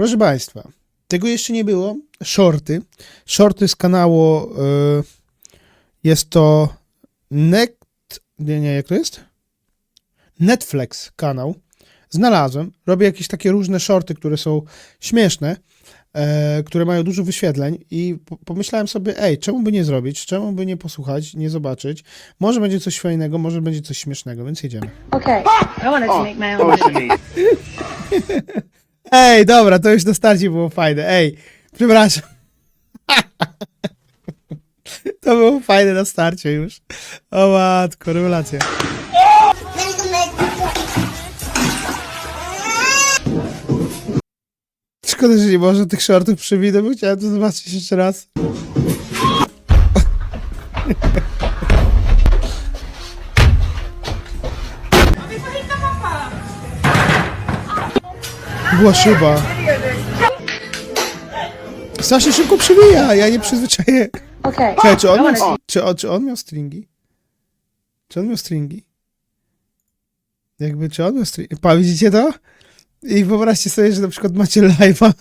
Proszę Państwa, tego jeszcze nie było. Shorty. Shorty z kanału y, jest to Net... Nie, nie, jak to jest? Netflix kanał. Znalazłem. Robię jakieś takie różne shorty, które są śmieszne, e, które mają dużo wyświetleń i po, pomyślałem sobie, ej, czemu by nie zrobić, czemu by nie posłuchać, nie zobaczyć. Może będzie coś fajnego, może będzie coś śmiesznego, więc jedziemy. Okay. I wanted to make my own. Ej, dobra, to już na starcie było fajne. Ej, przepraszam. To było fajne na starcie już. O matko, rewelacja. Szkoda, że nie można tych shortów przewidać, bo chciałem to zobaczyć jeszcze raz. Była szyba. Strasznie szybko przewija, ja nie przyzwyczaję. Okay. Czekaj, czy on, miał, czy, on, czy on miał stringi? Czy on miał stringi? Jakby, czy on miał stringi? Pa, widzicie to? I wyobraźcie sobie, że na przykład macie live'a.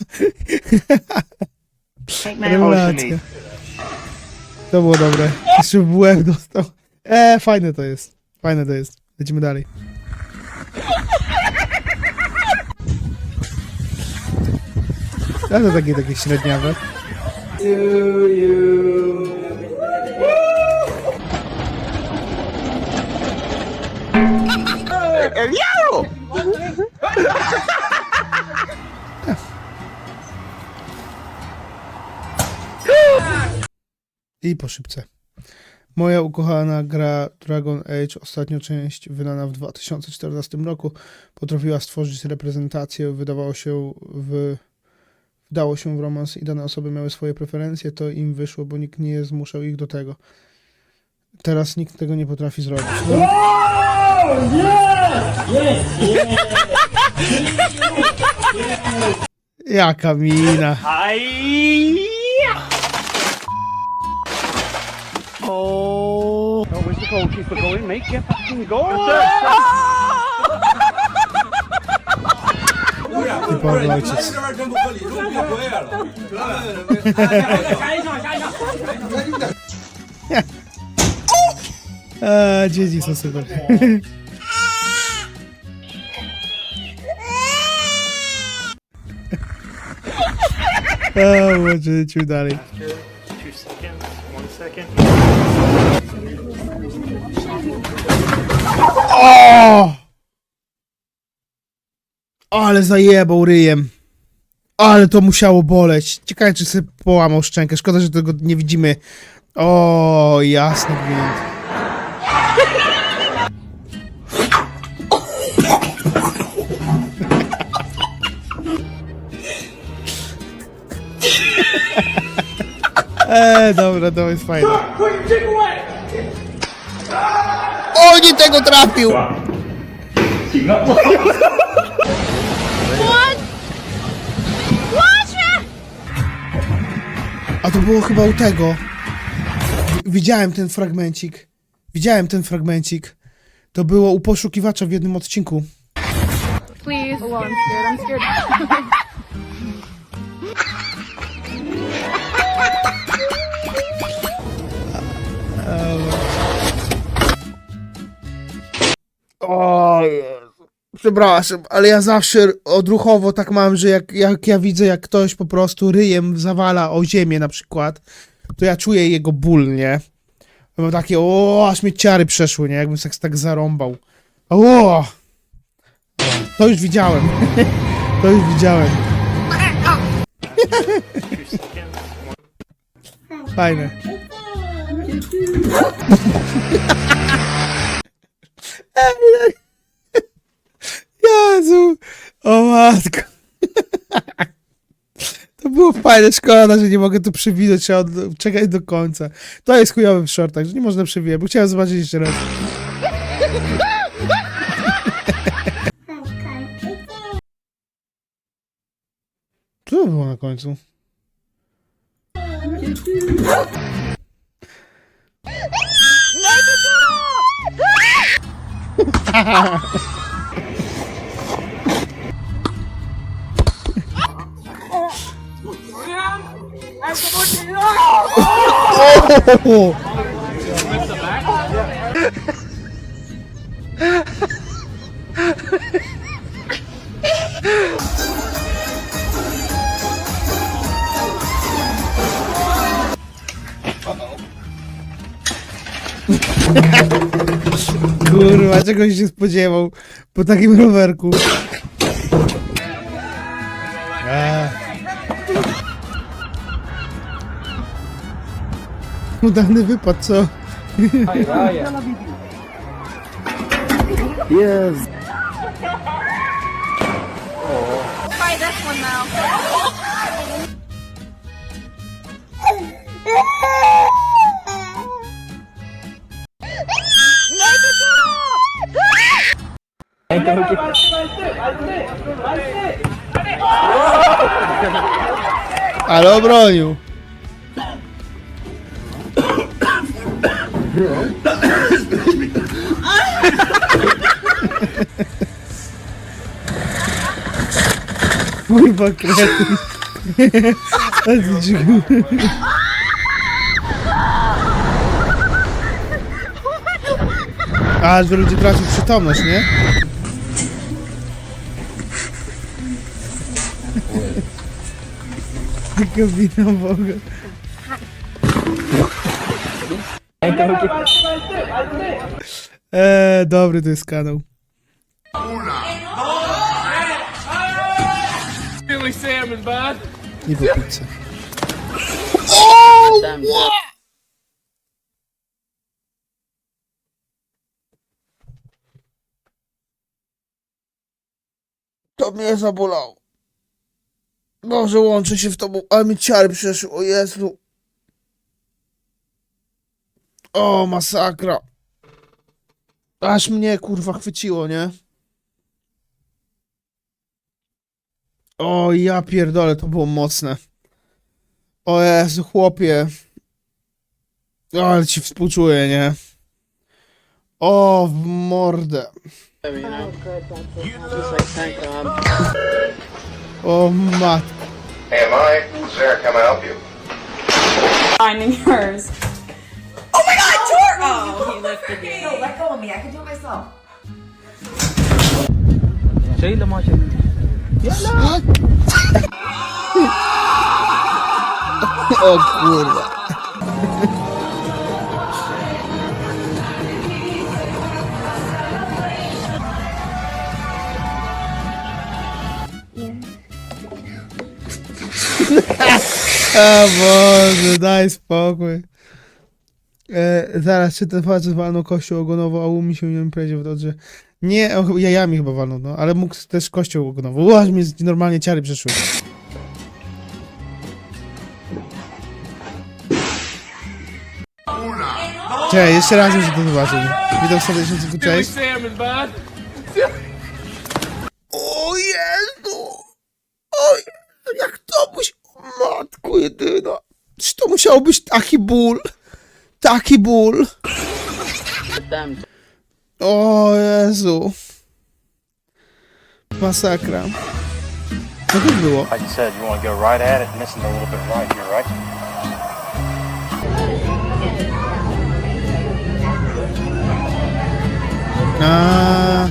Rewelacja. To było dobre. Jeszcze łeb dostał. E, fajne to jest. Fajne to jest. Lecimy dalej. Ale to takie, takie średniawe. I po szybce. Moja ukochana gra Dragon Age, ostatnia część wydana w 2014 roku, potrafiła stworzyć reprezentację, wydawało się w... Wdało się w romans i dane osoby miały swoje preferencje, to im wyszło, bo nikt nie zmuszał ich do tego. Teraz nikt tego nie potrafi zrobić. No. Jaka mina. Oh, where's the goalkeeper going, mate? Get back in goal! Typowy ojciec. A, dzieci są super. O, może lecimy dalej. Two seconds, one second. O! Ale zajebał ryjem. Ale to musiało boleć. Ciekawe, czy sobie połamał szczękę. Szkoda, że tego nie widzimy. O, jasny gwint. Eee, dobra, to jest fajne. O, nie tego trafił! A to było chyba u tego. Widziałem ten fragmencik. Widziałem ten fragmencik. To było u poszukiwacza w jednym odcinku. Please. Oh, I'm scared. I'm scared. O Jezu. Przepraszam, ale ja zawsze odruchowo tak mam, że jak, jak ja widzę, jak ktoś po prostu ryjem zawala o ziemię na przykład, to ja czuję jego ból, nie? Ja Mam takie, o, aż mi ciary przeszły, nie? Jakbym tak, tak zarąbał. O! To już widziałem. To już widziałem. Fajne. Jezu! O matko! To było fajne, szkoda, że nie mogę tu przewidać, trzeba od... czekać do końca. To jest chujowy w shortach, że nie można przewijać, bo chciałem zobaczyć jeszcze raz. Co to było na końcu? Kurwa, czegoś się spodziewał po takim rowerku. Mudando de patrão. Ai, ai, Yes. Oh. Buy one now. Alô, Bronho. Ale obronił. Kurwa kretyn. A, że ludzie tracą przytomność, nie? Tylko wina Boga. Eee, dobry to jest kanał. Billy pizzę. To mnie zabolało. Boże, łączę się w tobą, ale mi ciary przeszły, o Jezu. O, masakra. Aż mnie, kurwa, chwyciło, nie? O, ja pierdolę, to było mocne. O Jezu, chłopie. O, ale ci współczuję, nie? O, w mordę. O, mat. Hey. How may I help you? finding yours. Oh, he lifted me. No, let go of me. I can do it myself. O kurwa. A Boże, daj spokój. E, zaraz, czy ten facet walnął kościół ogonowo, a u mi się nie imprezie w drodze. Nie, o, jajami chyba walnął, no, ale mógł też kościół ogonowo. Ło, aż mi z- normalnie ciary przeszły. Cześć, jeszcze raz muszę to zobaczyć. Witam serdecznie, tylko cześć. O Jezu! O Jezu, jak to musi... Matko jedyna. Czy to musiał być taki ból? Taki ból. O Jezu. Masakra. Co to było? Like you said, you want to go right at it, missing a little bit right here, right? A,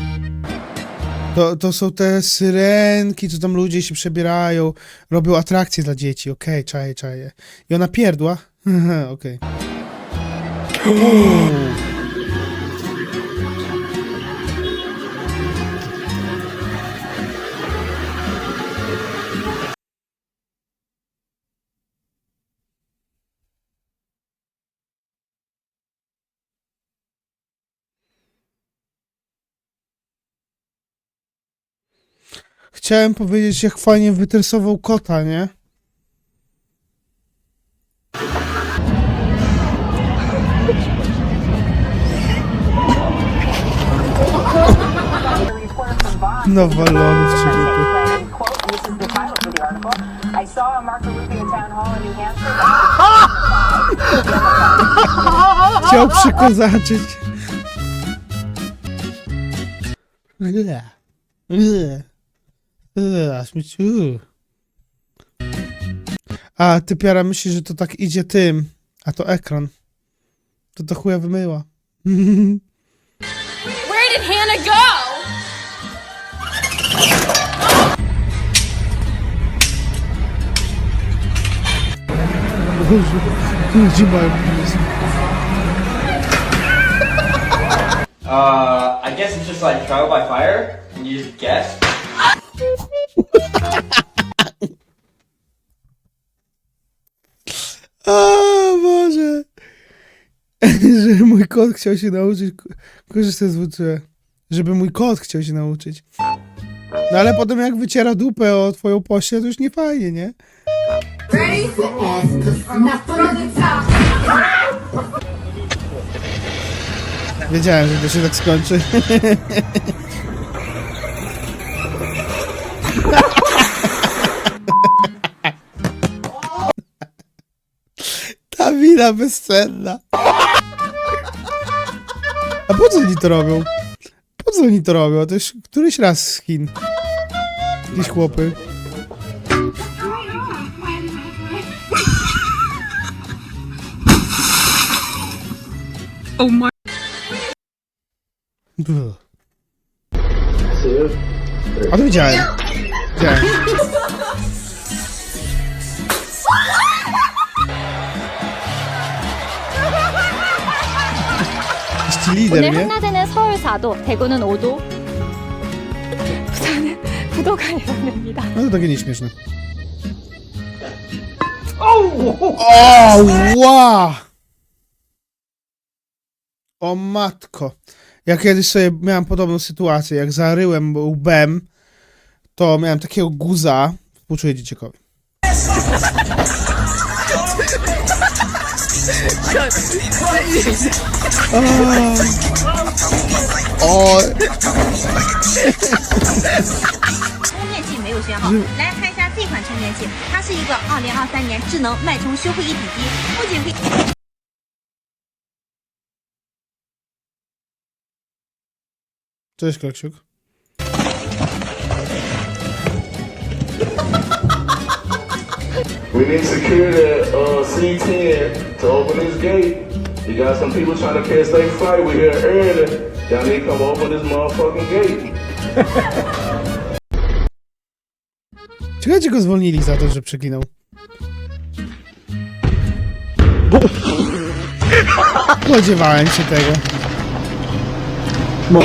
to, to są te syrenki, co tam ludzie się przebierają, robią atrakcje dla dzieci. Okej, czaję, czaję. I ona pierdła? Okej. Chciałem powiedzieć, jak fajnie wytresował kota, nie? New Hampshire. Chciał przykozaczyć. A ty piara myśli, że to tak idzie tym, a to ekran. To to chuja wymyła. Where did Hannah go? Gdzie mają pomysł? Uh, I guess it's just like trial by fire, and you just guess. Boże! Że mój kot chciał się nauczyć ko- korzystać z WC. Żeby mój kot chciał się nauczyć. No ale potem jak wyciera dupę o twoją pościel, to już nie fajnie, nie? Wiedziałem, że to się tak skończy. Ta wina bezcenna. A po co oni to robią? Po co oni to robią? To już któryś raz z Chin. Jakieś chłopy. Oh my. Blah. A to widziałem. Widziałem. Jesteś lider, 오늘? 한낮에는 서울 4도, 대구는 5도. 부산은 9도가 예상됩니다. No to takie nieśmieszne. O, ła! O matko. Ja kiedyś sobie miałem podobną sytuację. Jak zaryłem łbem, to miałem takiego guza. Współczuję dzieciakowi. O, 充电器没有选好，来看一下这款充电器，它是一个2023年智能脉冲修复一体机，不仅可以。 Cześć, Klaksiuk. We need security at uh, C10 to open this gate. You got some people trying to catch their flight. We're here early. Y'all need to come open this motherfucking gate. Ciekawe, go zwolnili za to, że przeklinał. Spodziewałem się tego. O,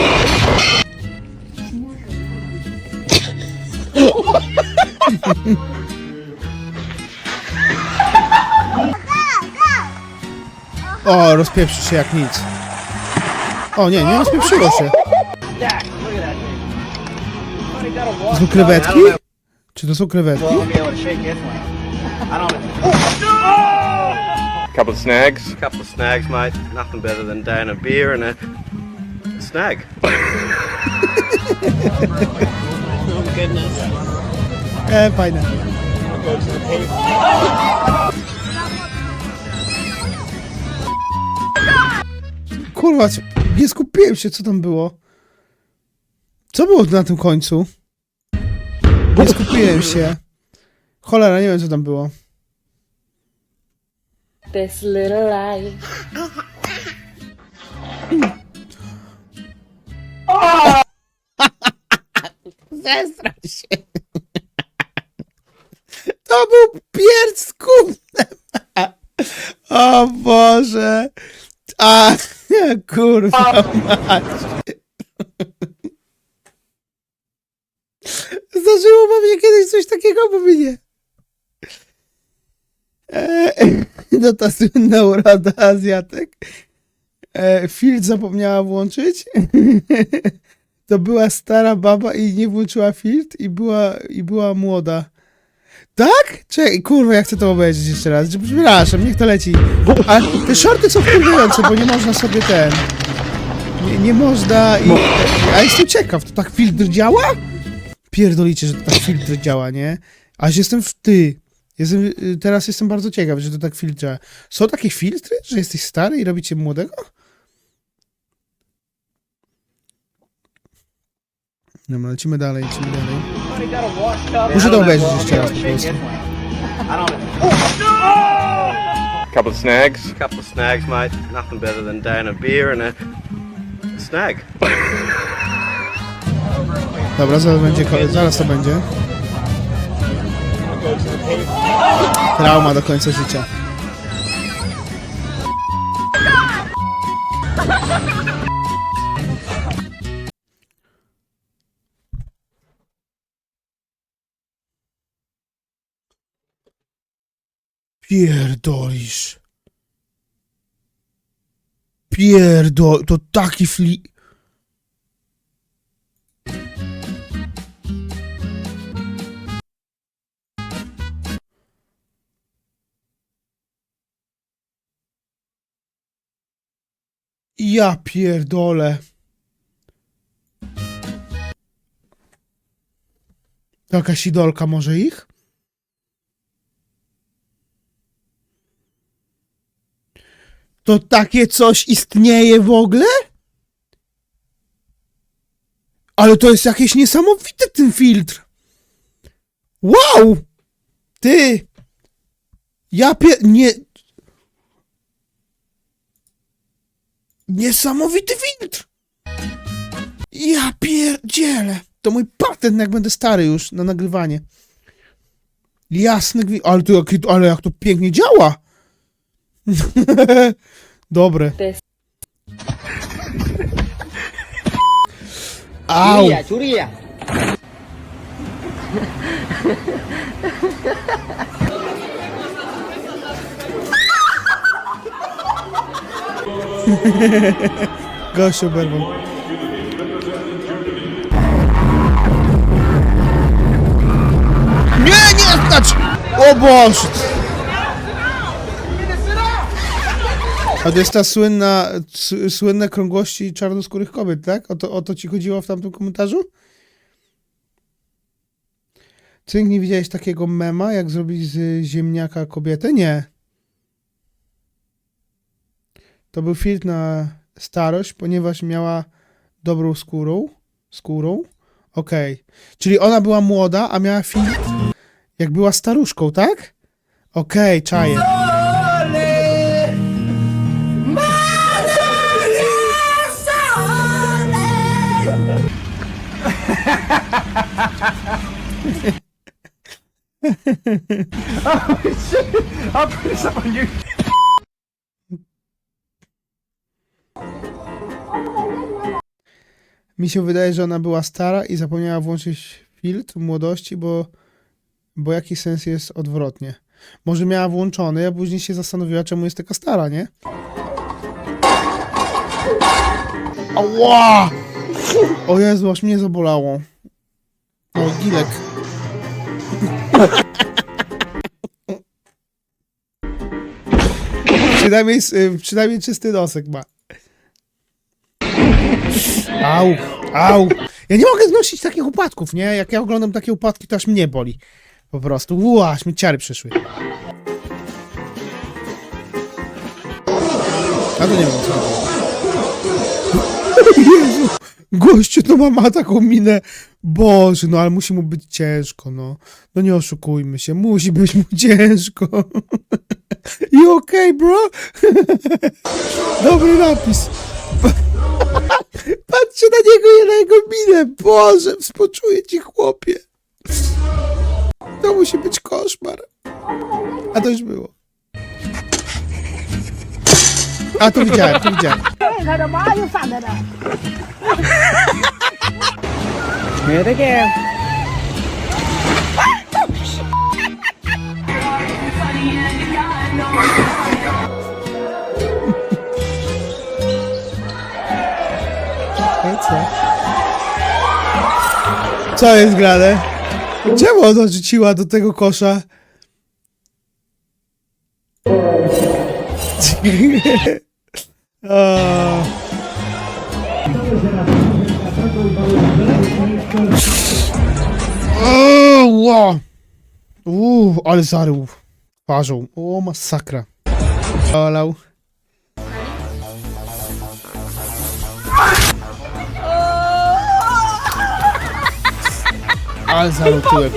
rozpieprzy się jak nic. O nie, nie rozpieprzyło się. To są krewetki? Czy to są krewetki? Couple of snags. couple of snags, mate. Nothing better than down a beer and a snag. E, fajne. Kurwa, nie skupiłem się, co tam było. Co było na tym końcu? Nie skupiłem się. Cholera, nie wiem, co tam było. This little life. Zestraj się. To był gównem. O Boże. A, kurwa mać. Zdarzyło wam się kiedyś coś takiego, bo mi nie. E, no ta słynna urada Azjatek. E, zapomniała włączyć. To była stara baba i nie włączyła filtr i była, i była młoda. Tak? Czekaj, kurwa, ja chcę to obejrzeć jeszcze raz. Przepraszam, niech to leci. A te shorty są wkurwiające, bo nie można sobie ten... Nie, nie można i... A jestem ciekaw, to tak filtr działa? Pierdolicie, że to tak filtr działa, nie? Aż jestem w ty. Jestem, y, teraz jestem bardzo ciekaw, że to tak filtr działa. Są takie filtry, że jesteś stary i robicie młodego? Dobra, lecimy dalej, lecimy dalej. Muszę to obejrzeć jeszcze raz po prostu. Couple of snags. couple of snags, mate. Nothing better than down a beer and a, snag. Dobra, zaraz będzie, zaraz to będzie. Trauma do końca życia. Pierdolisz. Pierdol, to taki fli... Ja pierdolę. Jakaś idolka może ich? To takie coś istnieje w ogóle? Ale to jest jakieś niesamowite ten filtr. Wow! Ty! Ja pier... Nie... Niesamowity filtr! Ja pierdzielę! To mój patent, jak będę stary już na nagrywanie. Jasny. Ale, ale jak to pięknie działa! Dobre. Au! Gościu oberwał. Nie, nie stać! O Boże! A to jest ta słynna, słynne krągłości czarnoskórych kobiet, tak? O to, o to ci chodziło w tamtym komentarzu? Cynk, nie widziałeś takiego mema, jak zrobić z ziemniaka kobietę? Nie. To był filtr na starość, ponieważ miała dobrą skórą. Skórą? Okej. Czyli ona była młoda, a miała filtr jak była staruszką, tak? Okej, czaję. I'll put this up on you. Mi się wydaje, że ona była stara i zapomniała włączyć filtr młodości, bo, bo jaki sens jest odwrotnie. Może miała włączony, a później się zastanowiła, czemu jest taka stara, nie? Ała! O Jezu, aż mnie zabolało. O, Gilek. przynajmniej, y, przynajmniej czysty nosek ma. Au, au. Ja nie mogę znosić takich upadków, nie? Jak ja oglądam takie upadki, to aż mnie boli. Po prostu. Ua, mi ciary przeszły. A to nie wiem co. gościu to ma, ma taką minę. Boże, no ale musi mu być ciężko, no. No nie oszukujmy się, musi być mu ciężko. You okay, bro? Dobry napis. Patrzcie na niego i na jego minę. Boże, współczuję ci, chłopie. To musi być koszmar. A to już było. A to widziałem, to widziałem. Here? Co jest grane? Czemu ona rzuciła do tego kosza? O. O, ło. Uuu, ale zarył twarzą. O, masakra. Olał. Ale zarył tyłek.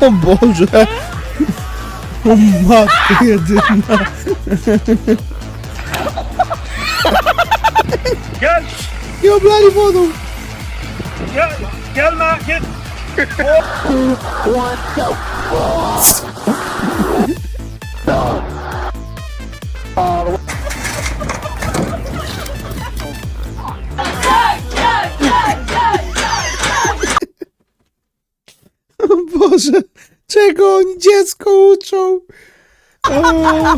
O Boże! O matko jedyna! Gel, I oblali wodą! gel, gel Matt, get. O Czego oni dziecko uczą? O.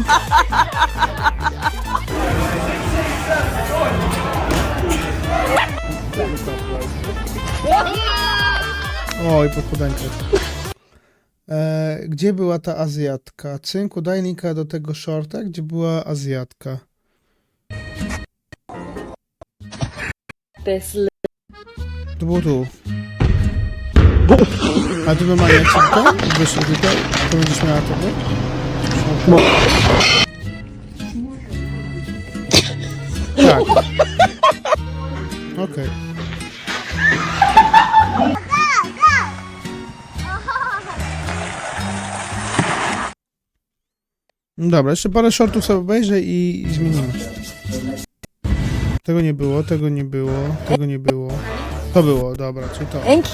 Oj, podchodenkę. E, gdzie była ta Azjatka? Cynku, daj linka do tego shorta, gdzie była Azjatka. To było tu. A tu normalnie jak się to? Wyszło tutaj? To będziesz miała to, tak? Tak. Okej. No Dobra, jeszcze parę shortów sobie obejrzę i, zmienimy. Tego nie było, tego nie było, tego nie było. To było, dobra, czyli to. Thank.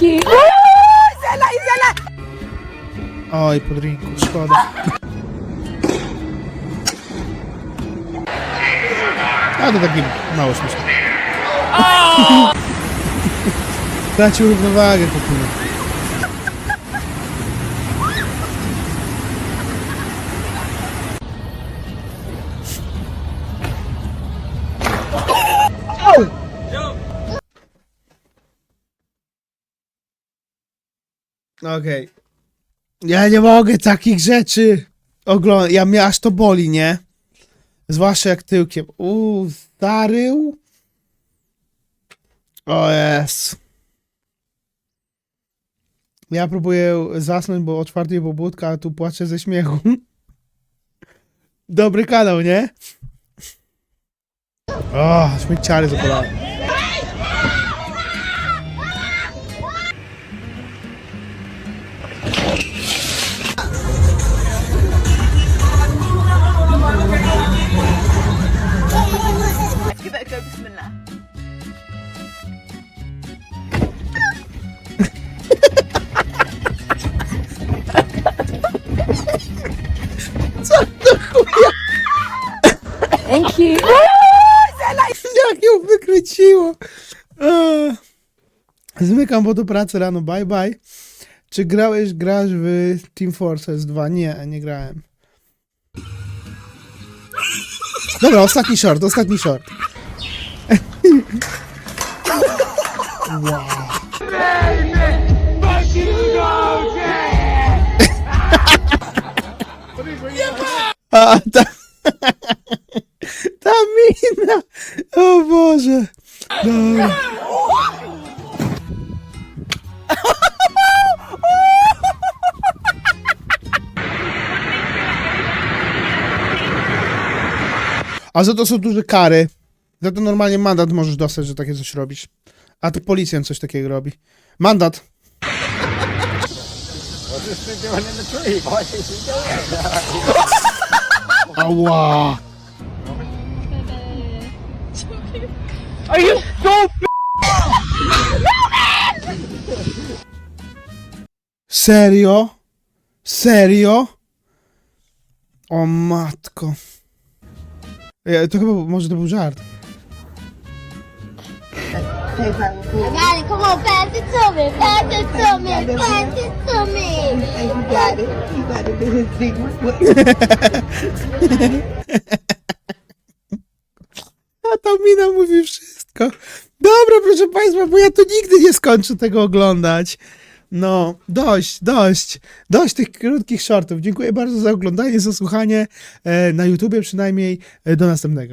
Oj, po drinku, szkoda. A to taki mało śmieszne. Tracił równowagę po tym. Okej. Ja nie mogę takich rzeczy oglądać. Ja mnie aż to boli, nie? Zwłaszcza jak tyłkiem. Uuu, starył. O jest. Ja próbuję zasnąć, bo o czwartej pobudka, a tu płaczę ze śmiechu. Dobry kanał, nie? O, śmieciary zapalały. You. Jak ją wykręciło. Eee. Zmykam, bo do pracy rano. Bye, bye. Czy grałeś, grasz w Team Fortress 2? Nie, nie grałem. Dobra, ostatni short, ostatni short. wow. A, ta to są duże kary. Za to normalnie mandat możesz dostać, że takie coś robisz. A to policjant coś takiego robi. Mandat. Ała! Are you Serio? Serio? O matko. Ja, to chyba, może to był żart. it. Come on, pass it to me. Pass it to me. Pass it to me. You got it. You got big A ta mina mówi wszystko. Dobra, proszę Państwa, bo ja to nigdy nie skończę tego oglądać. No, dość, dość, dość tych krótkich shortów. Dziękuję bardzo za oglądanie, za słuchanie, e, na YouTubie przynajmniej. E, do następnego.